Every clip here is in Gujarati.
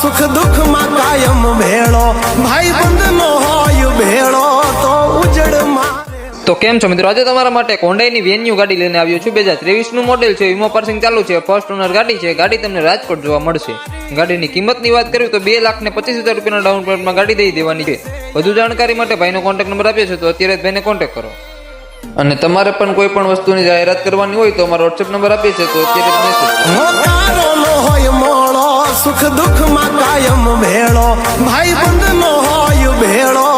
સુખ દુઃખમાં કાયમ ભેળો ભાઈ બંધ નો હોય ભેળો, તો ઉજડ તો કેમ છો મિત્રો? આજે તમારા માટે કોન્ડાઈની વેન્યુ ગાડી લઈને આવ્યો છું. બે હજાર ત્રેવીસનું મોડેલ છે, વીમો પાર્સિંગ ચાલુ છે. ફર્સ્ટ ઓનર ગાડી છે. ગાડી તમને રાજકોટ જોવા મળશે. ગાડીની કિંમતની વાત કરીએ તો બે લાખ ને પચીસ હજાર રૂપિયાના ડાઉન પેમેન્ટમાં ગાડી દઈ દેવાની છે. વધુ જાણકારી માટે ભાઈનો કોન્ટેક્ટ નંબર આપ્યો છે, તો અત્યારે જ ભાઈને કોન્ટેક્ટ કરો. અને તમારે પણ કોઈ પણ વસ્તુની જાહેરાત કરવાની હોય તો અમારો વોટ્સએપ નંબર આપીએ છે તો અત્યારે સુખ દુઃખમાં કાયમ ભેળો ભાઈ બંધ નો હોય ભેળો.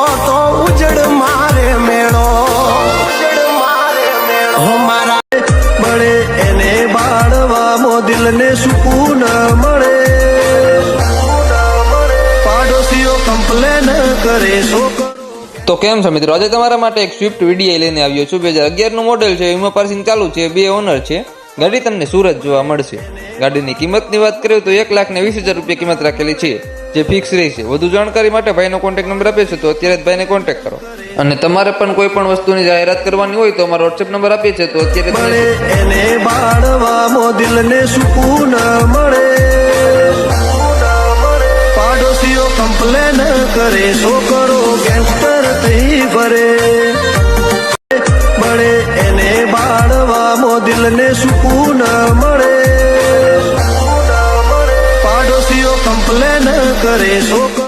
કેમ છો મિત્રો? આજે તમારા માટે એક સ્વિફ્ટ વીડીઆઈ લઈને આવ્યો છું. બે હજાર અગિયારનું મોડેલ છે એમાં પાર્સિંગ ચાલુ છે બે ઓનર છે. ગાડી તમને સુરત જોવા મળશે. ગાડીની કિંમતની વાત કરીએ તો એક લાખ ને વીસ હજાર રૂપિયા કિંમત રાખેલી છે જે ફિક્સ રહેશે. વધુ જાણકારી માટે ભાઈનો કોન્ટેક્ટ નંબર આપે છે તો અત્યારે જ ભાઈને કોન્ટેક્ટ કરો. અને તમારે પણ કોઈ પણ વસ્તુની જાહેરાત કરવાની હોય તો અમારો વોટ્સએપ નંબર આપીએ છે તો અત્યારે એને બાળવામાં દિલને સુકૂન મળે. પાડોશીઓ કમ્પ્લેન કરે છોકરો ગેંગસ્ટર થઈ ફરે મળે એને બાળવામાં દિલને સુકૂન મળે. પાડોશીઓ કમ્પ્લેન કરે છોકરો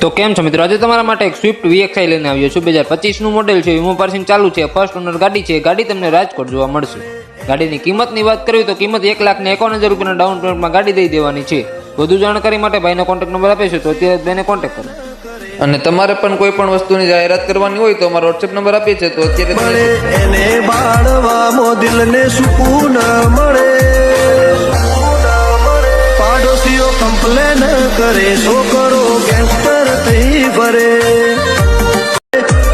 તો કેમ છો મિત્રો? આજે તમારા માટે એક સ્વિફ્ટ વીએક્સઆઈ લઈને આવ્યો છું. બે હજાર પચીસનું મોડેલ છે, વીમો પાર્સિંગ ચાલુ છે. ફર્સ્ટ ઓનર ગાડી છે. ગાડી તમને રાજકોટ જોવા મળશે. ગાડીની કિંમતની વાત કરવી તો કિંમત એક લાખ ને એકાવન હજાર રૂપિયાના ડાઉન પેમેન્ટમાં ગાડી દઈ દેવાની છે. વધુ જાણકારી માટે ભાઈનો કોન્ટેક્ટ નંબર આપે છે, તો અત્યારે જ કોન્ટેક્ટ કરો. અને તમારે પણ કોઈ પણ વસ્તુની જાહેરાત કરવાની હોય તો અમારો વોટ્સએપ નંબર આપીએ છે તો અત્યારે. એને બાળવામાં દિલને સુકૂન મળે પાડોશીઓ કમ્પ્લેન કરે, છોકરો ગેંગસ્ટર થઈ ફરે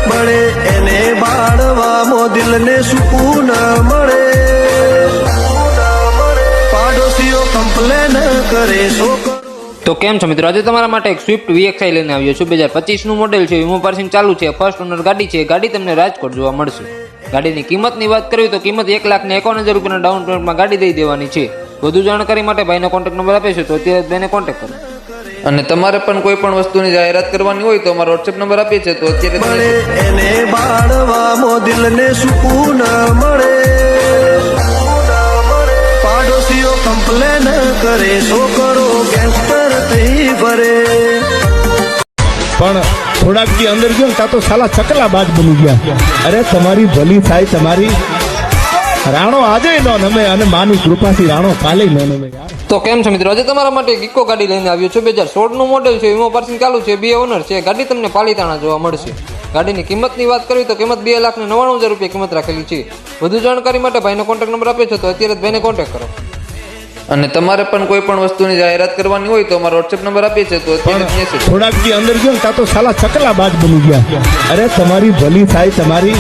મળે એને બાળવામાં દિલને સુકૂન મળે પાડોશીઓ કમ્પ્લેન કરે, છોકરો તો કેમ છો મિત્રો? આજે તમારા માટે એક સ્વિફ્ટ વીએક્સઆઈ લઈને આવ્યો છું. બે હજાર પચીસનું મોડેલ છે વીમો પાર્સિંગ ચાલુ છે. ફર્સ્ટ ઓનર ગાડી છે. ગાડી તમને રાજકોટ જોવા મળશે. ગાડીની કિંમતની વાત કરવી તો કિંમત એક લાખ ને એકાવન હજાર રૂપિયાના ડાઉન પેમેન્ટમાં ગાડી દઈ દેવાની છે. વધુ જાણકારી માટે ભાઈનો કોન્ટેક્ટ નંબર આપે છે તો અત્યારે બેને કોન્ટેક્ટ કરો. અને તમારે પણ કોઈ પણ વસ્તુની જાહેરાત કરવાની હોય તો અમારો વોટ્સએપ નંબર આપીએ છે તો અત્યારે કરો. એને બાળવામાં દિલને સુકૂન મળે. પાડોશીઓ કમ્પ્લેન કરે છોકરો ગેંગસ્ટર ફરે પણ થોડાક દી અંદર ગયો ત્યાં તો સાલા ચકલા બાજ બની ગયા. અરે તમારી ભલી થાય તમારી રાણો આજે નો નમે અને માની કૃપાથી રાણો કાલે નો નમે તો કેમ છો મિત્રો? આજે તમારા માટે એક ઇકો ગાડી લઈને આવ્યો છું. બે હજાર સોળનું મોડેલ છે વીમો પાર્સિંગ ચાલુ છે બે ઓનર છે. ગાડી તમને પાલીતાણા જોવા મળશે. ગાડીની કિંમતની વાત કરીએ તો કિંમત બે લાખ ને નવ્વાણું હજાર રૂપિયા કિંમત રાખેલી છે. વધુ જાણકારી માટે ભાઈનો કોન્ટેક્ટ નંબર આપે છે તો અત્યારે જ ભાઈને કોન્ટેક્ટ કરો. અને તમારે પણ કોઈ પણ વસ્તુની જાહેરાત કરવાની હોય તો અમારો વોટ્સએપ નંબર આપીએ છે તો. થોડાક જે અંદર ગયો ત્યાં તો સાલા ચકલા બાજ બની ગયા. અરે, તમારી ભલી થાય, તમારી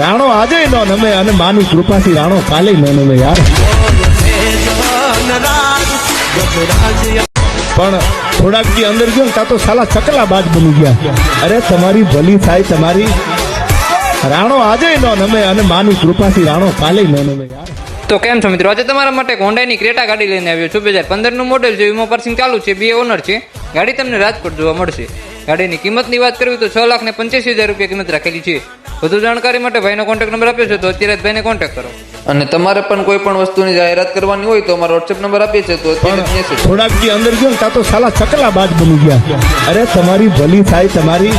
રાણો આજે નો નમે અને માની કૃપાથી રાણો કાલે નો નમે યાર. પણ થોડાક જે અંદર ગયો ત્યાં તો સાલા ચકલા બાદ બની ગયા. અરે, તમારી ભલી થાય, તમારી રાણો આજે નો નમે અને માની કૃપાથી રાણો કાલે નો નમે યાર. તો કેમ છો મિત્રો? આજે તમારા માટે હોન્ડાની ક્રેટા ગાડી લઈને આવ્યો છું. બે હજાર પંદરનું મોડેલ છે વીમો પાર્સિંગ ચાલુ છે બે ઓનર છે. ગાડી તમને રાજકોટ જોવા મળશે. ગાડીની કિંમતની વાત કરવી તો છ લાખ ને પંચ્યાસી હજાર રૂપિયા કિંમત રાખેલી છે. વધુ જાણકારી માટે ભાઈનો કોન્ટેક્ટ નંબર આપ્યો છે તો અત્યારે જ ભાઈને કોન્ટેક્ટ કરો. અને તમારે પણ કોઈ પણ વસ્તુની જાહેરાત કરવાની હોય તો અમારો વોટ્સએપ નંબર આપીએ છે તો જ. થોડાક દી અંદર ગયો ત્યાં તો સાલા ચકલા બાજ બની ગયા. અરે તમારી ભલી થાય તમારી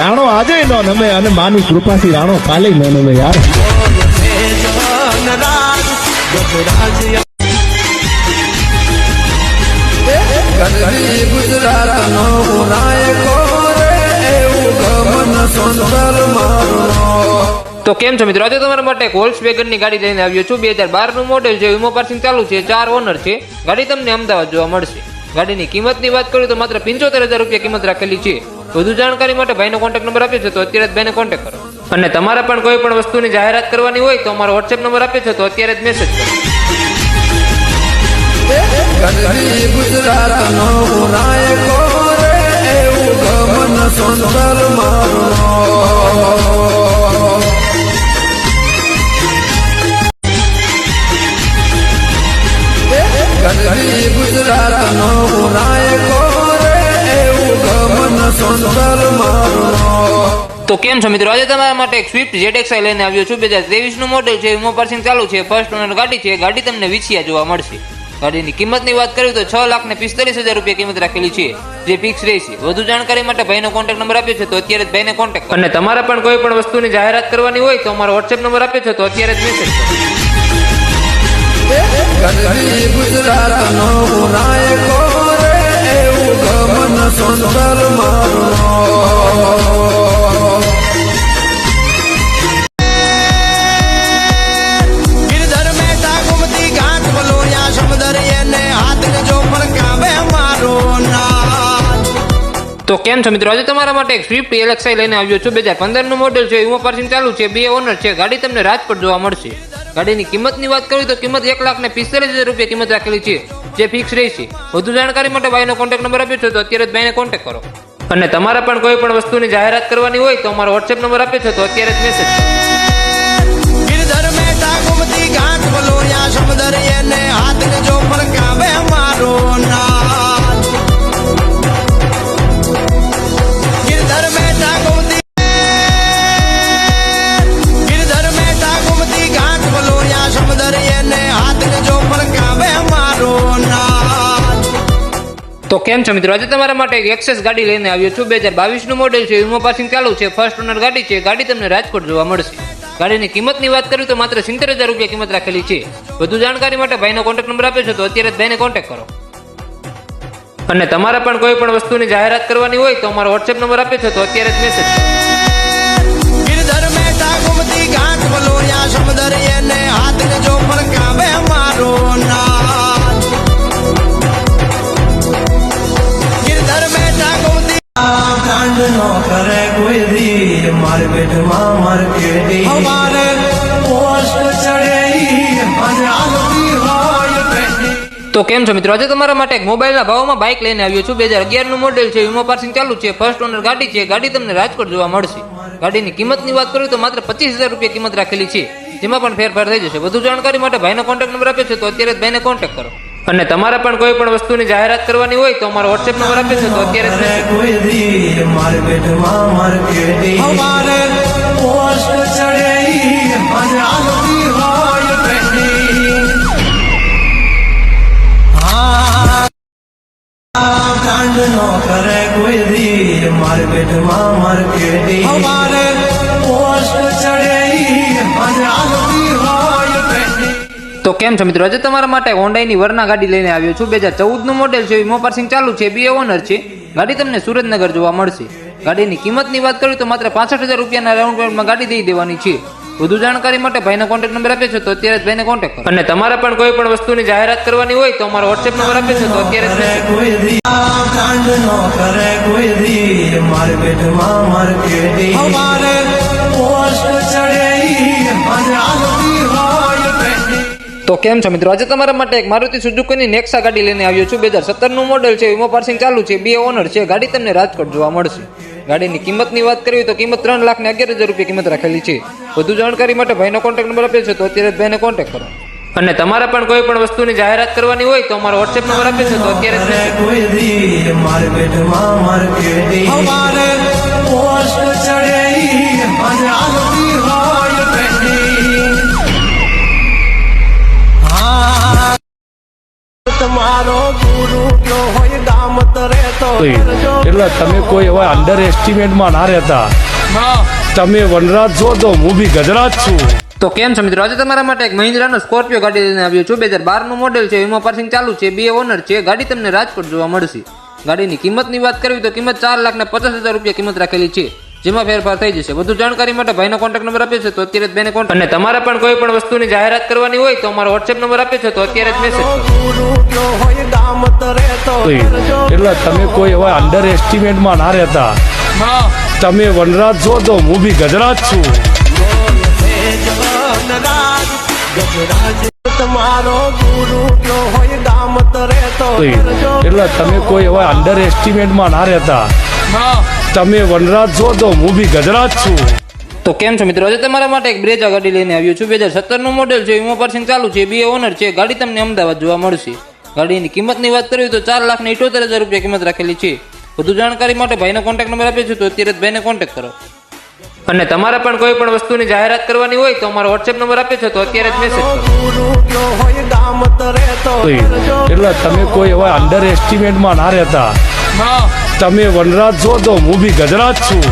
રાણો આજે ન નમે અને માની કૃપાથી રાણો કાલે ન નમે યાર. તો કેમ છો મિત્રો? આજે તમારા માટે એક હોલ્સ વેગનની ગાડી લઈને આવ્યો છું. બે હજાર બારનું મોડેલ છે. વીમો પાર્સિંગ ચાલુ છે. ચાર ઓનર છે. ગાડી તમને અમદાવાદ જોવા મળશે. ગાડીની કિંમતની વાત કરું તો માત્ર પંચોતેર હજાર રૂપિયા કિંમત રાખેલી છે. વધુ જાણકારી માટે ભાઈનો કોન્ટેક્ટ નંબર આપ્યો છે તો અત્યારે જ ભાઈને કોન્ટેક્ટ કરો. અને તમારે પણ કોઈ પણ વસ્તુની જાહેરાત કરવાની હોય તો અમારો વોટ્સએપ નંબર આપ્યો છે તો અત્યારે જ મેસેજ કરો. ગુજરાતનો નાયકો રે એવું ગમન સુંદર મારું તો કેમ છો મિત્રો? આજે તમારા માટે એક સ્વિફ્ટ ZXi લઈને આવ્યો છું. બે હજાર ત્રેવીસનું મોડેલ છે વીમો પાર્સિંગ ચાલુ છે. ફર્સ્ટ ઓનર ગાડી છે. ગાડી તમને વિછિયા જોવા મળશે. ગાડીની કિંમતની વાત કરીએ તો છ લાખ ને પિસ્તાલીસ હજાર રૂપિયા કિંમત રાખેલી છે જે ફિક્સ રહેશે. વધુ જાણકારી માટે ભાઈનો કોન્ટેક્ટ નંબર આપ્યો છે તો અત્યારે જ ભાઈને કોન્ટેક્ટ અને તમારા પણ કોઈ પણ વસ્તુની જાહેરાત કરવાની હોય તો અમારો વોટ્સએપ નંબર આપ્યો છે તો અત્યારે જ મેસેજ છો મિત્રો, આજે તમારા માટે એક સ્વિફ્ટ એલેક્સાઈ લઈને આવ્યો છું. બે હજાર પંદરનું મોડેલ છે યુવા પાર્સિંગ ચાલુ છે. બે ઓનર છે. ગાડી તમને રાજકોટ જોવા મળશે. ગાડીની કિંમતની વાત કરીએ તો કિંમત એક લાખ ને પિસ્તાલીસ હજાર રૂપિયા કિંમત રાખેલી છે, જે ફિક્સ રહેશે વધુ જાણકારી માટે ભાઈનો કોન્ટેક્ટ નંબર આપ્યો છે, તો અત્યારે જ ભાઈને કોન્ટેક્ટ કરો. અને તમારા પણ કોઈ પણ વસ્તુની જાહેરાત કરવાની હોય તો અમારો વોટ્સએપ નંબર આપ્યો છે, તો અત્યારે જ મેસેજ તો કેમ છો મિત્રો? આજે તમારા માટે એક એક્સેસ ગાડી લઈને આવ્યો છું. બે હજાર બાવીસનું મોડેલ છે, વીમો પાસિંગ ચાલુ છે. ફર્સ્ટ ઓનર ગાડી છે. ગાડી તમને રાજકોટ જોવા મળશે. ગાડીની કિંમતની વાત કરીએ તો માત્ર સિત્તેર હજાર રૂપિયા કિંમત રાખેલી છે. વધુ જાણકારી માટે ભાઈનો કોન્ટેક્ટ નંબર આપ્યો છે તો અત્યારે જ ભાઈને કોન્ટેક્ટ કરો. અને તમારે પણ કોઈ પણ વસ્તુની જાહેરાત કરવાની હોય તો અમારો વોટ્સએપ નંબર આપ્યો છે તો અત્યારે જ મેસેજ સમદર એને હાથ ને જો પણ કાબે મારો નાથ નો કરે કોઈ દી? માર પેટમાં માર કેડી અમારે પોસ્ટ ચડે હોય તો કેમ છો મિત્રો? આજે તમારા માટે એક મોબાઈલના ભાવમાં બાઇક લઈને આવ્યો છું. બે હજાર અગિયારનું મોડેલ છે વીમો પાર્સિંગ ચાલુ છે. ફર્સ્ટ ઓનર ગાડી છે. ગાડી તમને રાજકોટ જોવા મળશે. ગાડીની કિંમતની વાત કરું તો માત્ર પચીસ હજાર રૂપિયા કિંમત રાખેલી છે. જેમાં પણ ફેરફાર થઈ જશે. વધુ જાણકારી માટે ભાઈનો કોન્ટેક્ટ નંબર આપ્યો છે તો અત્યારે જ ભાઈને કોન્ટેક્ટ કરો. અને તમારે પણ કોઈ પણ વસ્તુની જાહેરાત કરવાની હોય તો અમારો વોટ્સએપ નંબર આપે છે તો અત્યારે જ કોઈ દી માર પેટમાં માર કેડી અમારે પોસ્ટ ચડે તો કેમ છો મિત્રો? આજે તમારા માટે હોન્ડાઈની વરના ગાડી લઈને આવ્યો છું. બે હજાર ચૌદનું મોડેલ છે વીમો પાર્સિંગ ચાલુ છે બે ઓનર છે. ગાડી તમને સુરતનગર જોવા મળશે. ગાડીની કિંમતની વાત કરું તો માત્ર પાસઠ હજાર રૂપિયાના રાઉન્ડ પેમેન્ટમાં ગાડી દઈ દેવાની છે. વધુ જાણકારી માટે ભાઈનો કોન્ટેક્ટ નંબર આપે છે તો અત્યારે જ ભાઈને કોન્ટેક્ટ કરો. અને તમારે પણ કોઈ પણ વસ્તુની જાહેરાત કરવાની હોય તો અમારો વોટ્સએપ નંબર આપે છે તો અત્યારે જ માર તો કેમ છો મિત્રો? આજે તમારા માટે એક મારુતિ સુઝુકીની નેક્સા ગાડી લઈને આવ્યો છું. બે હજાર સત્તરનું મોડેલ છે વીમો પાર્સિંગ ચાલુ છે બે ઓનર છે. ગાડી તમને રાજકોટ જોવા મળશે. ગાડીની કિંમતની વાત કરીએ તો કિંમત ત્રણ લાખ ને અગિયાર હજાર રૂપિયા કિંમત રાખેલી છે. વધુ જાણકારી માટે ભાઈનો કોન્ટેક્ટ નંબર આપ્યો છે તો અત્યારે જ ભાઈને કોન્ટેક્ટ કરો. અને તમારે પણ કોઈ પણ વસ્તુની જાહેરાત કરવાની હોય તો અમારો વોટ્સએપ નંબર આપ્યો છે તો અત્યારે તમારો ગુરુ કયો હોય દામત રહેતો એટલે તમે કોઈ એવા અંડર એસ્ટિમેટમાં ના રહેતા. તમે વનરાજ છો તો હું બી ગજરાજ છું. તો કેમ છો મિત્રો? આજે તમારા માટે એક મહિન્દ્રાનો સ્કોર્પિયો ગાડી લઈને આવ્યો છું. બે હજાર બારનું મોડેલ છે એમાં પાર્સિંગ ચાલુ છે બે ઓનર છે. ગાડી તમને રાજકોટ જોવા મળશે. ગાડીની કિંમતની વાત કરવી તો કિંમત ચાર લાખ ને પચાસ હજાર રૂપિયા કિંમત રાખેલી છે. જેમાં ફેરફાર થઈ જશે. વધુ જાણકારી માટે ભાઈનો કોન્ટેક્ટ નંબર આપ્યો છે તો અત્યારે જ બેને કોન્ટેક્ટ અને તમારે પણ કોઈ પણ વસ્તુની જાહેરાત કરવાની હોય તો અમારો વોટ્સએપ નંબર આપ્યો છે તો અત્યારે જ મેસેજ. એટલે તમે કોઈ એવા અંડર એસ્ટિમેટમાં ના રહેતા. તમે વનરાજ છો તો હું બી ગજરાજ છું. તમારો ગુરુ કયો હોય દામત રહેતો એટલે તમે કોઈ એવા અંડર એસ્ટિમેટમાં ના રહેતા. તમે વનરાજ છો તો હું બી ગજરાજ છું. તો કેમ છો મિત્રો? આજે તમારા માટે એક બ્રેજા ગાડી લઈને આવ્યો છું. બે હજાર સત્તરનું મોડેલ છે વીમો પાર્સિંગ ચાલુ છે બે ઓનર છે ગાડી તમને અમદાવાદ જોવા મળશે. ગાડીની કિંમતની વાત કરવી તો ચાર લાખ ને ઇઠોતેર હજાર રૂપિયા કિંમત રાખેલી છે. વધુ જાણકારી માટે ભાઈનો કોન્ટેક્ટ નંબર આપ્યો છે તો અત્યારે જ ભાઈને કોન્ટેક્ટ કરો. અને તમારે પણ કોઈ પણ વસ્તુની જાહેરાત કરવાની હોય તો અમારો વોટ્સએપ નંબર આપ્યો છે તો અત્યારે જ મેસેજ એટલે તમે કોઈ એવા અંડર એસ્ટિમેટમાં ના રહેતા. તમે વનરાજ છો તો હું બી ગજરાજ છું.